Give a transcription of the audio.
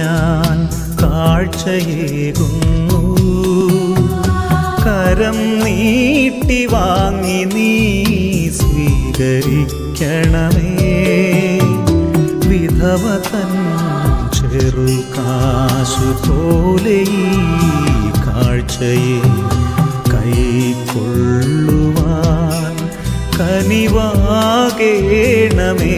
ഞാൻ കാഴ്ചയേകുന്നു. കരം നീട്ടി വാങ്ങി നീ സ്വീകരിക്കണമേ. വിധവ തൻ ചെറുകാശു പോലെ ഈ കാഴ്ചയെ കൈക്കൊള്ളുവാൻ കനിവാകേണമേ.